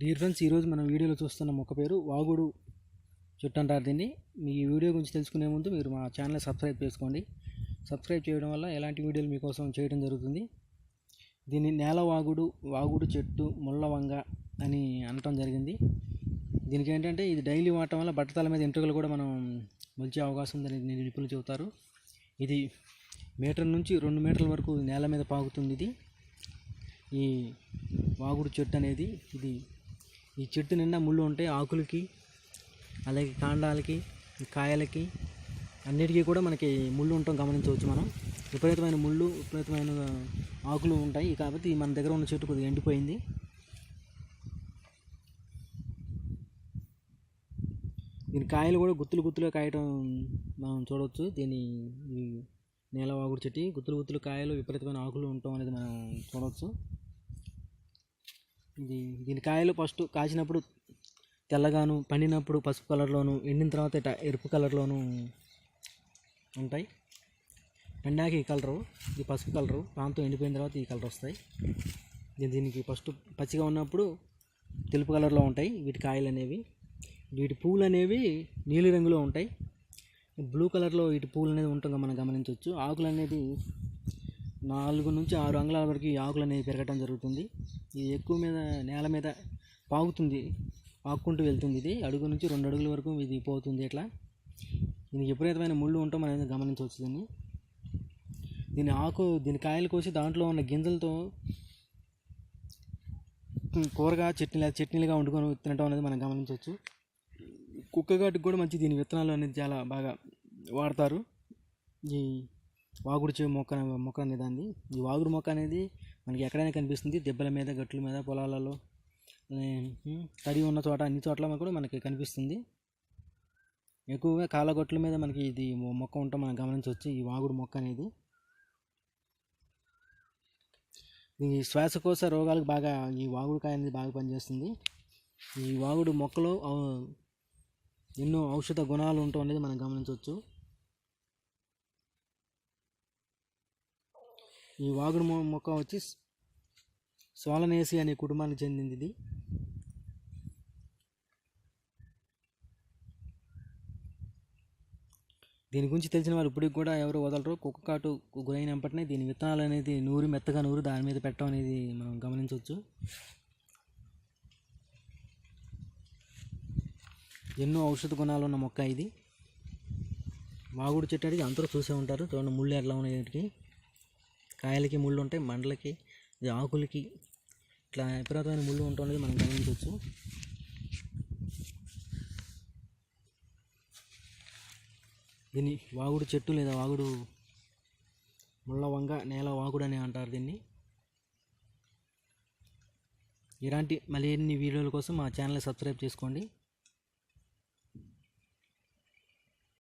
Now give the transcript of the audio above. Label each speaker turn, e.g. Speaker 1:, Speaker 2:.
Speaker 1: Dear friends ఈరోజు మనం వీడియోలో చూస్తున్న మొక్క పేరు వాగుడు చెట్టు అంటారు దీన్ని. మీ వీడియో గురించి తెలుసుకునే ముందు మీరు మా ఛానల్ సబ్స్క్రైబ్ చేసుకోండి. సబ్స్క్రైబ్ చేయడం వల్ల ఎలాంటి వీడియోలు మీకోసం చేయడం జరుగుతుంది? దీన్ని నేల వాగుడు వాగుడు చెట్టు ముళ్ళ వంగ అని అనటం జరిగింది. దీనికి ఏంటంటే ఇది డైలీ వాడటం వల్ల బట్టతల మీద ఎంట్రుకలు కూడా మనం మొలిచే అవకాశం ఉందని నిపుణులు చెబుతారు. ఇది మీటర్ నుంచి రెండు మీటర్ల వరకు నేల మీద పాకుతుంది ఇది. ఈ వాగుడు చెట్టు అనేది ఇది ఈ చెట్టు నిండా ముళ్ళు ఉంటాయి ఆకులకి అలాగే కాండాలకి కాయలకి అన్నిటికీ కూడా మనకి ముళ్ళు ఉండటం గమనించవచ్చు మనం. విపరీతమైన ముళ్ళు విపరీతమైన ఆకులు ఉంటాయి. కాబట్టి మన దగ్గర ఉన్న చెట్టు కొద్దిగా ఎండిపోయింది. దీని కాయలు కూడా గుత్తులు గుత్తులు కాయటం మనం చూడవచ్చు. దీని నేల వాగుడు చెట్టు. గుత్తులు గుత్తులు కాయలు విపరీతమైన ఆకులు ఉండటం అనేది మనం చూడవచ్చు. ఇది దీని కాయలు ఫస్ట్ కాచినప్పుడు తెల్లగాను పండినప్పుడు పసుపు కలర్లోను ఎండిన తర్వాత ఇట ఎరుపు కలర్లోను ఉంటాయి. పండాక ఈ కలరు ఇది పసుపు కలరు ప్రాంతం ఎండిపోయిన తర్వాత ఈ కలర్ వస్తాయి. దీనికి ఫస్ట్ పచ్చిగా ఉన్నప్పుడు తెలుపు కలర్లో ఉంటాయి వీటి కాయలు అనేవి. వీటి పూలు అనేవి నీలి రంగులో ఉంటాయి. బ్లూ కలర్లో వీటి పూలు అనేది ఉంటుందో మనం గమనించవచ్చు. ఆకులు అనేది నాలుగు నుంచి ఆరు అంగుళాల వరకు ఈ ఆకులు అనేవి పెరగటం జరుగుతుంది. ఇది ఎక్కువ మీద నేల మీద పాగుతుంది పాక్కుంటూ వెళ్తుంది ఇది. అడుగు నుంచి రెండు అడుగుల వరకు ఇది పోతుంది ఇట్లా. దీనికి విపరీతమైన ముళ్ళు ఉంటాం మనం గమనించవచ్చు దీన్ని దీని ఆకు దీని కాయలు కోసి దాంట్లో ఉన్న గింజలతో కూరగా చట్నీ చట్నీలుగా వండుకొని తినటం అనేది మనం గమనించవచ్చు. కుక్కగాటికి కూడా మంచి దీని విత్తనాలు అనేది చాలా బాగా వాడతారు. ఈ వాగుడు చెవి మొక్క మొక్క అనేది అంది ఈ వాగుడు మొక్క అనేది మనకి ఎక్కడైనా కనిపిస్తుంది. దెబ్బల మీద గట్ల మీద పొలాలలో తడి ఉన్న చోట అన్ని చోట్ల కూడా మనకి కనిపిస్తుంది. ఎక్కువగా కాలగొట్ల మీద మనకి ఇది మొక్క ఉంటాం మనం గమనించవచ్చు ఈ వాగుడు మొక్క అనేది. ఈ శ్వాసకోశ రోగాలకు బాగా ఈ వాగుడుకాయ అనేది బాగా పనిచేస్తుంది. ఈ వాగుడు మొక్కలో ఎన్నో ఔషధ గుణాలు ఉంటాం అనేది మనం గమనించవచ్చు. ఈ వాగుడు మొక్క వచ్చి సోలనేసి అనే కుటుంబానికి చెందింది. ఇది దీని గురించి తెలిసిన వారు ఇప్పటికి కూడా ఎవరు వదలరు. కుక్క కాటు గురైనప్పటినే దీని విత్తనాలు అనేది నూరి మెత్తగా నూరు దాని మీద పెట్టడం అనేది మనం గమనించవచ్చు. ఎన్నో ఔషధ గుణాలు ఉన్న మొక్క ఇది. మాగుడు చెట్టు అనేది అందరూ చూసే ఉంటారు. చూడండి ముళ్ళు ఎట్లా ఉన్నాయి వీటికి. కాయలకి ముళ్ళు ఉంటాయి మండలకి ఇది ఆకులకి ఇట్లా విపరీతమైన ముళ్ళు ఉంటుంది మనం గమనించవచ్చు. దీన్ని వాగుడు చెట్టు లేదా వాగుడు ముళ్ళ వంగ నేల వాగుడు అని అంటారు దీన్ని. ఇలాంటి మళ్ళీ ఎన్ని వీడియోల కోసం మా ఛానల్ సబ్స్క్రైబ్ చేసుకోండి.